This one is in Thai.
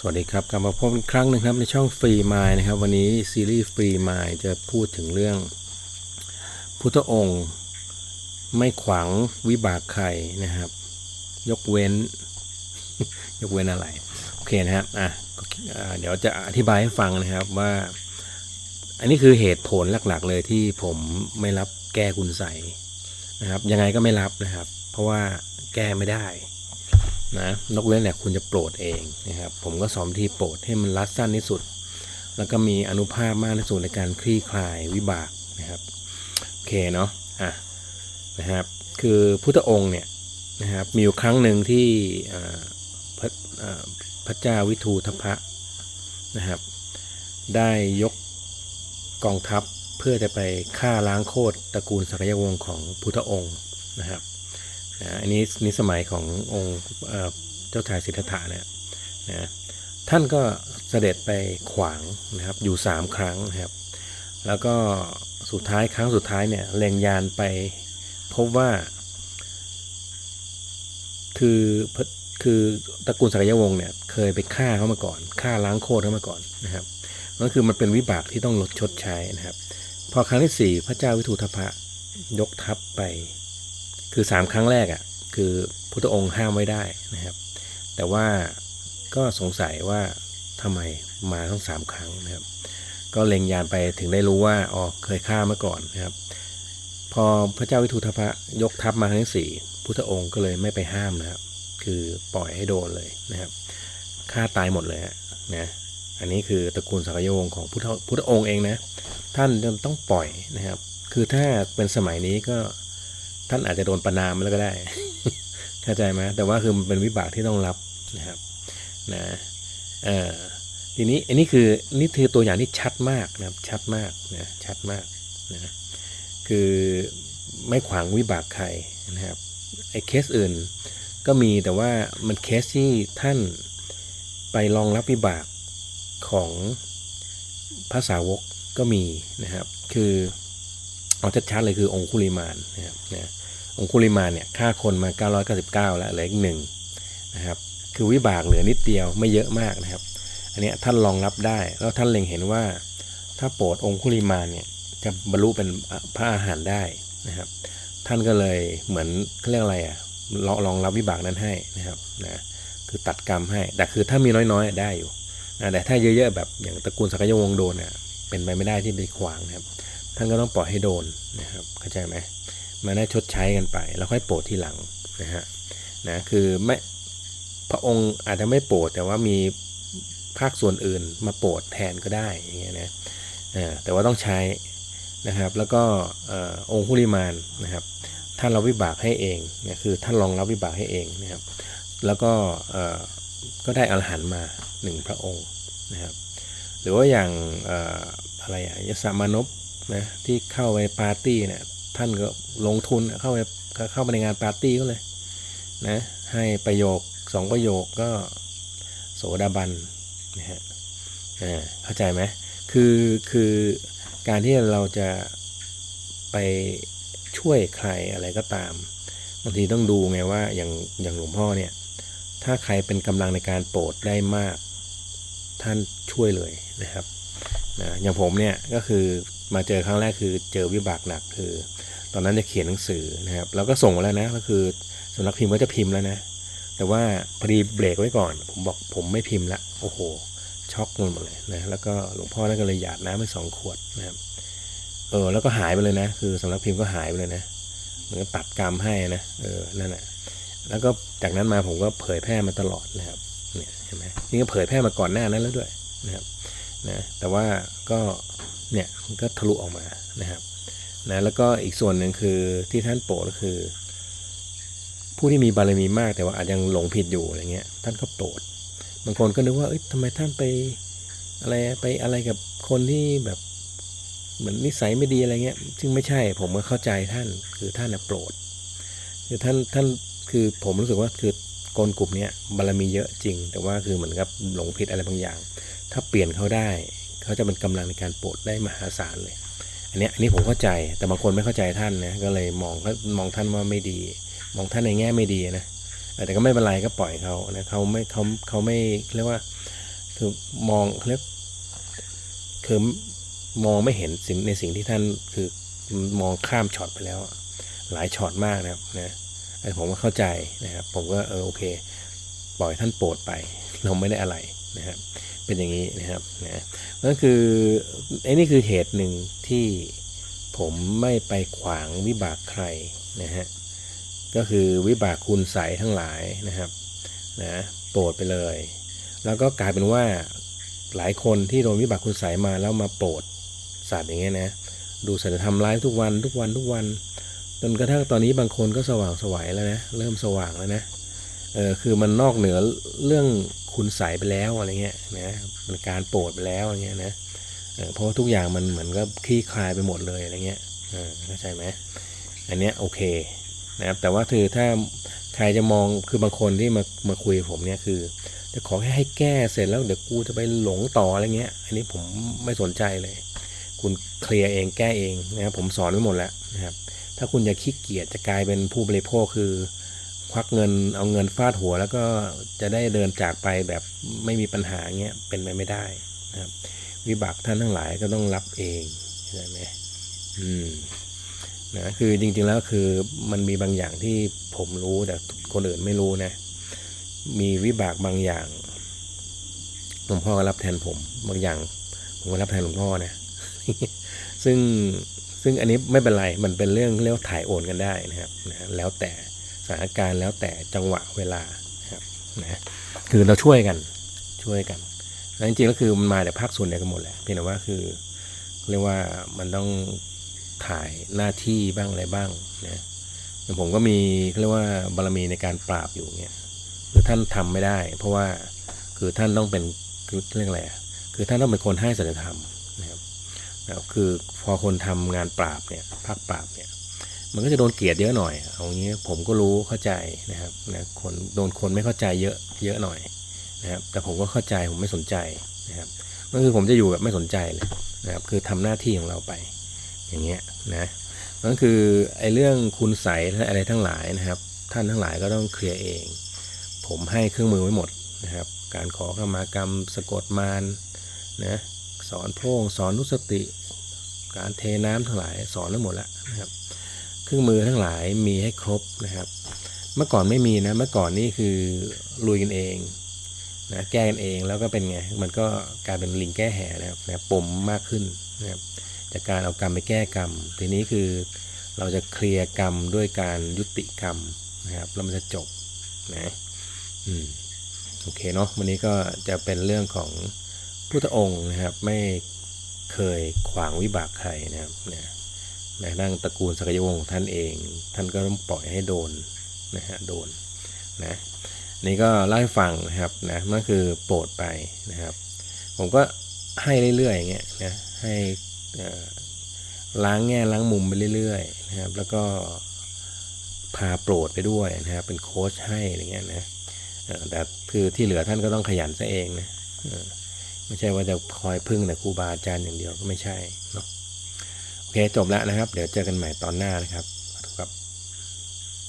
สวัสดีครับกลับมาพบอีกครั้งหนึ่งครับในช่องฟรีมายนะครับ วันนี้ซีรีส์ฟรีมายจะพูดถึงเรื่อง พุทธองค์ ไม่ขวางวิบากใครนะครับ ยกเว้น ยกเว้นอะไร โอเคนะครับอะเดี๋ยวจะอธิบายให้ฟังนะครับว่า อันนี้คือเหตุผลหลักๆ เลยที่ผมไม่รับแก้คุณใสนะครับ ยังไงก็ไม่รับนะครับ เพราะว่าแก้ไม่ได้ นะนกเว้นแต่คุณจะโปรดเองนะครับผมก็สอนวิธีโปรดให้มันรัดสั้นที่สุด แล้วก็มีอนุภาพมากที่สุดในการคลี่คลายวิบากนะครับโอเคเนาะอะนะครับคือพุทธองค์เนี่ยนะครับมีอยู่ครั้งหนึ่งที่พระพระเจ้าวิทูทพะนะครับได้ยกกองทัพเพื่อจะไปฆ่าล้างโคตรตระกูลสักยวงศ์ของพุทธองค์นะครับ นะอันนี้นี่สมัยขององค์เจ้าชายสิทธัตถะเนี่ยนะท่านก็เสด็จไปขวางนะครับอยู่ 3 ครั้งนะครับ แล้วก็สุดท้ายครั้งสุดท้ายเนี่ยเล็งยานไปพบว่า คือคือตระกูลสักยวงศ์เนี่ยเคยไปฆ่าเขามาก่อนฆ่าล้างโคตรเขามาก่อนนะครับนั่นคือมันเป็นวิบากที่ต้องลดชดใช้นะครับ พอครั้งที่สี่พระเจ้าวิทูธพะยกทัพไป คือสามครั้งแรกอะ่ะคือพุทธองค์ห้ามไว้ได้นะครับ แต่ว่าก็สงสัยว่าทำไมมาทั้งสามครั้งนะครับ ก็เล็งยานไปถึงได้รู้ว่าอ๋อเคยฆ่ามาก่อนนะครับ พอพระเจ้าวิทูธพะยกทัพมาครั้งที่สี่พุทธองค์ก็เลยไม่ไปห้ามนะครับ คือปล่อยให้โดนเลยนะครับฆ่าตายหมดเลยนะอันนี้คือตระกูลสักยวงของพุทธพุทธองค์เองนะท่านต้องปล่อยนะครับ คือถ้าเป็นสมัยนี้ก็ ท่านอาจจะโดนประนามแล้วก็ได้ เข้าใจไหมแต่ว่าคือมันเป็นวิบากที่ต้องรับนะครับนะเออทีนี้อันนี้คือนี่คือตัวอย่างที่ชัดมากนะครับชัดมากนะชัดมากนะคือไม่ขวางวิบากใครนะครับไอ้เคสอื่นก็มีแต่ว่ามันเคสที่ท่านไปรองรับวิบากของภาษาวกก็มีนะครับ คือเอาชัดๆเลยคือองคุลิมานนะครับนะ องคุลิมาเนี่ยฆ่าคนมา 999 แล้วเหลืออีกหนึ่งนะครับคือวิบากเหลือนิดเดียวไม่เยอะมากนะครับ อันนี้ท่านรองรับได้แล้วท่านเล็งเห็นว่า ถ้าโปรดองคุลิมาเนี่ยจะบรรลุเป็นพระอาหารได้นะครับ ท่านก็เลยเหมือนเขาเรียกอะไรอะรองรองรับวิบากนั้นให้นะครับนะคือตัดกรรมให้ แต่คือถ้ามีน้อยๆได้อยู่นะแต่ถ้าเยอะๆแบบอย่างตระกูลสักยวงโดนเนี่ยเป็นไปไม่ได้ที่ไปขวางนะครับ ท่านก็ต้องปล่อยให้โดนนะครับเข้าใจไหม มันได้ชดใช้กันไป แล้วค่อยโปรดทีหลังนะฮะนะคือไม่พระองค์อาจจะไม่โปรดแต่ว่ามีภาคส่วนอื่นมาโปรดแทนก็ได้อย่างเงี้ยนะแต่ว่าต้องใช้นะครับแล้วก็องค์คุลิมานนะครับท่านเราวิบากให้เองเนี่ยคือท่านรองรับวิบากให้เองนะครับแล้วก็ก็ได้อรหันมาหนึ่งพระองค์นะครับหรือว่าอย่างอะไรอะยศมานพนะที่เข้าไปปาร์ตี้เนี่ย ท่านก็ลงทุนเข้าไปเข้าไปในงานปาร์ตี้ก็เลยนะให้ประโยคสองประโยคก็โสดาบันนะฮะเข้าใจไหมคือคือการที่เราจะไปช่วยใครอะไรก็ตามบางทีต้องดูไงว่าอย่างอย่างหลวงพ่อเนี่ย ถ้าใครเป็นกำลังในการโปรดได้มาก ท่านช่วยเลยนะครับนะอย่างผมเนี่ยก็คือมาเจอครั้งแรกคือเจอวิบากหนักคือ ตอนนั้นจะเขียนหนังสือนะครับแล้วก็ส่งแล้วนะก็คือสำนักพิมพ์ก็จะพิมพ์แล้วนะ แต่ว่าพอดีเบรกไว้ก่อน ผมบอกผมไม่พิมพ์ละโอ้โหช็อกหมดเลยนะแล้วก็หลวงพ่อนั่นก็เลยหยาดน้ำไปสองขวดนะครับเออแล้วก็หายไปเลยนะ คือสำนักพิมพ์ก็หายไปเลยนะเหมือนตัดกรรมให้นะเออนั่นแหละแล้วก็จากนั้นมาผมก็เผยแพร่มาตลอดนะครับเนี่ยเห็นไหมนี่ก็เผยแพร่มาก่อนหน้านั้นแล้วด้วยนะครับนะแต่ว่าก็เนี่ยก็ทะลุออกมานะครับ นะแล้วก็อีกส่วนหนึ่งคือที่ท่านโปรดก็คือ ผู้ที่มีบารมีมากแต่ว่าอาจยังหลงผิดอยู่อะไรเงี้ยท่านก็โปรดบางคนก็นึกว่าเอ้ยทำไมท่านไปอะไรไปอะไรกับคนที่แบบเหมือนนิสัยไม่ดีอะไรเงี้ย ซึ่งไม่ใช่ผมก็เข้าใจท่านคือท่านโปรด คือท่านท่านคือผมรู้สึกว่าคือคนกลุ่มนี้บารมีเยอะจริง แต่ว่าคือเหมือนกับหลงผิดอะไรบางอย่าง ถ้าเปลี่ยนเขาได้ เขาจะเป็นกำลังในการโปรดได้มหาศาลเลย อันนี้อันนี้ผมเข้าใจแต่บางคนไม่เข้าใจท่านนะก็เลยมองก็มองท่านว่าไม่ดี มองท่านในแง่ไม่ดีนะแต่ก็ไม่เป็นไรก็ปล่อยเขานะเขาไม่เขาเขาไม่เรียกว่าคือมองเขาเรียกคือมองไม่เห็นสิ่งในสิ่งที่ท่านคือมองข้ามช็อตไปแล้ว หลายช็อตมากนะครับนะไอ้ผมก็เข้าใจนะครับ ผมก็เออโอเค ปล่อยท่านโปรดไปเราไม่ได้อะไรนะครับ เป็นอย่างนี้นะครับนะนั่นคือไอ้นี่คือเหตุหนึ่งที่ผมไม่ไปขวางวิบากใครนะฮะก็คือวิบากคุณใสทั้งหลายนะครับนะโปรดไปเลย แล้วก็กลายเป็นว่าหลายคนที่โดนวิบากคุณใสมาแล้วมาโปรดสัตว์อย่างเงี้ยนะดูสัตว์ธรรมไลฟ์ทุกวันทุกวันทุกวันจนกระทั่งตอนนี้บางคนก็สว่างสวัยแล้วนะเริ่มสว่างแล้วนะ เออคือมันนอกเหนือเรื่องคุณใสไปแล้วอะไรเงี้ยนะมันการโปรดไปแล้วอะไรเงี้ยนะเเพราะว่าทุกอย่างมันเหมือนก็คลี่คลายไปหมดเลยอะไรเงี้ยเออเข้าใจไหมอันเนี้ยโอเคนะครับแต่ว่าคือถ้าใครจะมองคือบางคนที่มามาคุยผมเนี่ยคือจะขอแค่ให้แก้เสร็จแล้วเดี๋ยวกูจะไปหลงต่ออะไรเงี้ย อันนี้ผมไม่สนใจเลย คุณเคลียร์เองแก้เองนะครับผมสอนไว้หมดแล้วนะครับถ้าคุณจะขี้เกียจจะกลายเป็นผู้บริโภคคือ ควักเงินเอาเงินฟาดหัว แล้วก็จะได้เดินจากไปแบบไม่มีปัญหาเงี้ยเป็นไปไม่ได้นะครับ วิบากท่านทั้งหลายก็ต้องรับเองเข้าใจไหมอืมนะคือจริงๆแล้วคือมันมีบางอย่างที่ผมรู้แต่คนอื่นไม่รู้นะ มีวิบากบางอย่างหลวงพ่อก็รับแทนผมบางอย่าง ผมก็รับแทนหลวงพ่อนะ ซึ่งซึ่งอันนี้ไม่เป็นไรมันเป็นเรื่องเรียกว่าถ่ายโอนกันได้นะครับนะแล้วแต่ สถานการณ์แล้วแต่จังหวะเวลาครับนะคือเราช่วยกันช่วยกันแล้วจริงๆก็คือมันมาจากภาคส่วนเดียวกันหมดแหละเพียงแต่ว่าคือเรียกว่ามันต้องถ่ายหน้าที่บ้างอะไรบ้างนะอย่ผมก็มีเรียกว่าบารมีในการปราบอยู่เงี้ยคือท่านทำไม่ได้ เพราะว่าคือท่านต้องเป็นเรื่องอะไรคือท่านต้องเป็นคนให้สัจธรรมนะครับนะครับคือพอคนทำงานปราบเนี่ยภาคปราบเนี่ย มันก็จะโดนเกลียดเยอะหน่อยเอางี้ผมก็รู้เข้าใจนะครับนะคนโดนคนไม่เข้าใจเยอะเยอะหน่อยนะครับแต่ผมก็เข้าใจผมไม่สนใจนะครับก็คือผมจะอยู่แบบไม่สนใจเลยนะครับคือทำหน้าที่ของเราไป อย่างเงี้ยนะนั่นคือไอ้เรื่องคุณใสและอะไรทั้งหลายนะครับ ท่านทั้งหลายก็ต้องเคลียร์เอง ผมให้เครื่องมือไว้หมดนะครับ การขอขมากรรมสะกดมารนะสอนโพร่งสอนนุสติ การเทน้ำทั้งหลายสอนไว้หมดแล้วนะครับ เครื่องมือทั้งหลายมีให้ครบนะครับ เมื่อก่อนไม่มีนะ เมื่อก่อนนี่คือลุยกันเองนะแก้กันเองแล้วก็เป็นไง มันก็กลายเป็นลิงแก้แห่นะครับนะปมมากขึ้นนะครับจากการเอากรรมไปแก้กรรม ทีนี้คือเราจะเคลียร์กรรมด้วยการยุติกรรมนะครับแล้วมันจะจบนะอืมโอเคเนาะวันนี้ก็จะเป็นเรื่องของพุทธองค์นะครับ ไม่เคยขวางวิบากใครนะครับนี่ย แม้ระทั่งตระกูลสกยวงศ์ท่านเอง ท่านก็ต้องปล่อยให้โดนนะฮะโดนนะนี่ก็เล่าให้ฟังนะครับนะนั่นคือโปรดไปนะครับ ผมก็ให้เรื่อยๆอย่างเงี้ยนะให้ล้างแง่ล้างมุมไปเรื่อยๆนะครับ แล้วก็พาโปรดไปด้วยนะครับเป็นโค้ชให้อะไรเงี้ยนะแต่คือที่เหลือท่านก็ต้องขยันซะเองนะไม่ใช่ว่าจะคอยพึ่งแต่ครูบาอาจารย์อย่างเดียวก็ไม่ใช่เนาะ โอเคจบแล้วนะครับ เดี๋ยวเจอกันใหม่ตอนหน้านะครับ